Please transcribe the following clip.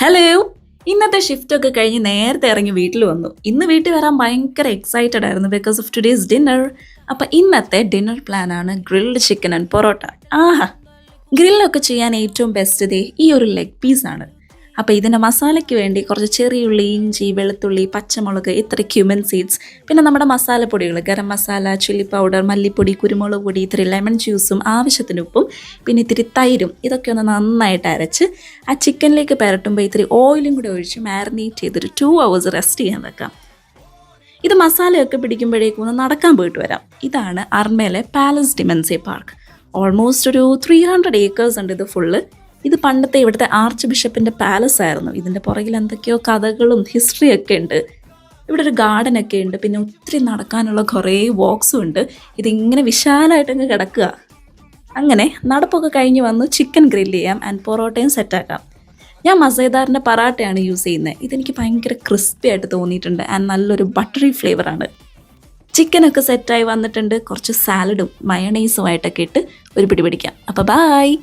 Hello ഇന്നത്തെ shift ഒക്കെ കഴിഞ്ഞ് നേരത്തെ ഇറങ്ങി വീട്ടിൽ വന്നു. ഇന്ന് വീട്ടിൽ വരാൻ ഭയങ്കര എക്സൈറ്റഡ് ആയിരുന്നു ബിക്കോസ് ഓഫ് ടുഡേസ് ഡിന്നർ അപ്പം ഇന്നത്തെ ഡിന്നർ പ്ലാൻ ആണ് ഗ്രിൽഡ് ചിക്കൻ ആൻഡ് പൊറോട്ട. ആഹാ. ഗ്രില്ലൊക്കെ ചെയ്യാൻ ഏറ്റവും ബെസ്റ്റ് ദേ ഈ ഒരു ലെഗ് പീസാണ് അപ്പോൾ ഇതിന്റെ മസാലയ്ക്ക് വേണ്ടി കുറച്ച് ചെറിയുള്ളി ഇഞ്ചി വെളുത്തുള്ളി പച്ചമുളക് ഇത്ര ക്യൂമൻ സീഡ്സ് പിന്നെ നമ്മുടെ മസാലപ്പൊടികൾ ഗരം മസാല ചില്ലി പൗഡർ മല്ലിപ്പൊടി കുരുമുളക് പൊടി ഇത്തിരി ലെമൺ ജ്യൂസും ആവശ്യത്തിന് ഉപ്പും പിന്നെ ഇത്തിരി തൈരും. ഇതൊക്കെ ഒന്ന് നന്നായിട്ട് അരച്ച് ആ ചിക്കനിലേക്ക് പുരട്ടുമ്പോൾ ഇത്തിരി ഓയിലും കൂടെ ഒഴിച്ച് മാരിനേറ്റ് ചെയ്തൊരു ടു അവേഴ്സ് റെസ്റ്റ് ചെയ്യാൻ വെക്കാം. ഇത് മസാലയൊക്കെ പിടിക്കുമ്പോഴേക്കും ഒന്ന് നടക്കാൻ പോയിട്ട് വരാം. ഇതാണ് അർമേലെ പാലസ് ഡിമെൻസി പാർക്ക്. ഓൾമോസ്റ്റ് ഒരു ത്രീ ഹൺഡ്രഡ് ഏക്കേഴ്സ് ഉണ്ട് ഇത് ഫുള്ള് ഇത് പണ്ടത്തെ ഇവിടുത്തെ ആർച്ച് ബിഷപ്പിന്റെ പാലസ് ആയിരുന്നു. ഇതിന്റെ പുറകിൽ എന്തൊക്കെയോ കഥകളും ഹിസ്റ്ററിയൊക്കെ ഉണ്ട്. ഇവിടെ ഒരു ഗാർഡൻ ഒക്കെ ഉണ്ട്. പിന്നെ ഒത്തിരി നടക്കാനുള്ള കുറേ വോക്സും ഉണ്ട്. ഇതിങ്ങനെ വിശാലമായിട്ടങ്ങ് കിടക്കുക. അങ്ങനെ നടപ്പൊക്കെ കഴിഞ്ഞ് വന്ന് ചിക്കൻ ഗ്രില്ല് ചെയ്യാം ആൻഡ് പൊറോട്ടയും സെറ്റാക്കാം ഞാൻ മസേദാറിന്റെ പറാട്ടയാണ് യൂസ് ചെയ്യുന്നത് ഇതെനിക്ക് ഭയങ്കര ക്രിസ്പി ആയിട്ട് തോന്നിയിട്ടുണ്ട് ആൻഡ് നല്ലൊരു ബട്ടറി ഫ്ലേവറാണ് ചിക്കനൊക്കെ സെറ്റായി വന്നിട്ടുണ്ട്. കുറച്ച് സാലഡും മയണൈസുമായിട്ടൊക്കെ ഇട്ട് ഒരു പിടി പിടിക്കാം. അപ്പോൾ ബായ്